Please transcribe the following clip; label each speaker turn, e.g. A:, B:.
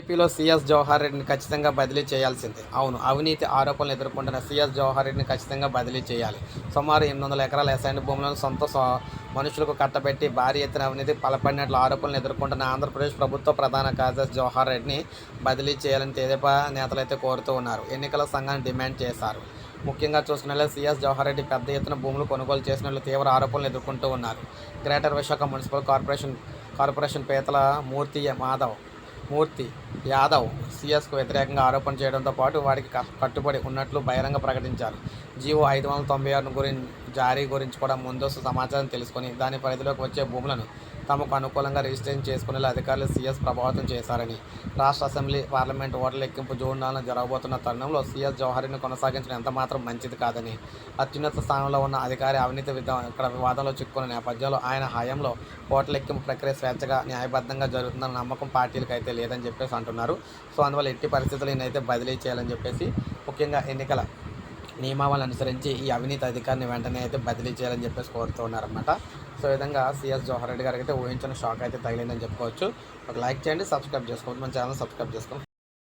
A: ఏపీలో సీఎస్ జవహర్ రెడ్డిని ఖచ్చితంగా బదిలీ చేయాల్సిందే. అవును అవినీతి ఆరోపణలు ఎదుర్కొంటున్న సీఎస్ జవహర్ రెడ్డిని ఖచ్చితంగా బదిలీ చేయాలి. సుమారు ఎనిమిది వందల ఎకరాల ఎసైన్ భూములను సొంత మనుషులకు కట్టబెట్టి భారీ ఎత్తున అవినీతి పలపడినట్లు ఆరోపణలు ఎదుర్కొంటున్న ఆంధ్రప్రదేశ్ ప్రభుత్వ ప్రధాన కార్యదర్శి జవహర్ రెడ్డిని బదిలీ చేయాలని తెదేపా నేతలైతే కోరుతూ ఉన్నారు. ఎన్నికల సంఘాన్ని డిమాండ్ చేశారు. ముఖ్యంగా చూసుకునేలా సీఎస్ జవహర్ రెడ్డి పెద్ద ఎత్తున భూములు కొనుగోలు చేసినట్లు తీవ్ర ఆరోపణలు ఎదుర్కొంటూ ఉన్నారు. Greater Visakha municipal corporation corporation Petala Murthy Madhav Murthy Yadav సీఎస్కు వ్యతిరేకంగా ఆరోపణ చేయడంతో పాటు వాడికి కట్టుబడి ఉన్నట్లు బహిరంగ ప్రకటించారు. జీవో ఐదు వందల తొంభై ఆరు గురించి జారీ గురించి కూడా ముందస్తు సమాచారం తెలుసుకొని దాని పరిధిలోకి వచ్చే భూములను తమకు అనుకూలంగా రిజిస్ట్రేషన్ చేసుకునేలా అధికారులు సీఎస్ ప్రభావితం చేశారని. రాష్ట్ర అసెంబ్లీ పార్లమెంట్ ఓట్ల లెక్కింపు జూన్ నాలుగున జరగబోతున్న తరుణంలో సీఎస్ జవహర్ని కొనసాగించడం ఎంతమాత్రం మంచిది కాదని అత్యున్నత స్థానంలో ఉన్న అధికారి అవినీతి విధానం ఇక్కడ వివాదంలో చిక్కున్న నేపథ్యంలో ఆయన హయాంలో ఓట్ల లెక్కింపు ప్రక్రియ స్వేచ్ఛగా న్యాయబద్ధంగా జరుగుతుందన్న నమ్మకం పార్టీలకు అయితే లేదని చెప్పేసి అంటున్నారు. సో అందువల్ల ఎట్టి పరిస్థితుల్లో ఈయనైతే బదిలీ చేయాలని చెప్పేసి ముఖ్యంగా ఎన్నికల నియమావళి అనుసరించి ఈ అవినీతి అధికారిని వెంటనే అయితే బదిలీ చేయాలని చెప్పేసి కోరుతూ ఉన్నారన్నమాట. సో విధంగా సిఎస్ జవహర్ రెడ్డి గారికి అయితే ఊహించిన షాక్ అయితే తగిలిందని చెప్పుకోవచ్చు. ఒక లైక్ చేయండి సబ్స్క్రైబ్ చేసుకోండి మన ఛానల్ సబ్స్క్రైబ్ చేసుకోండి.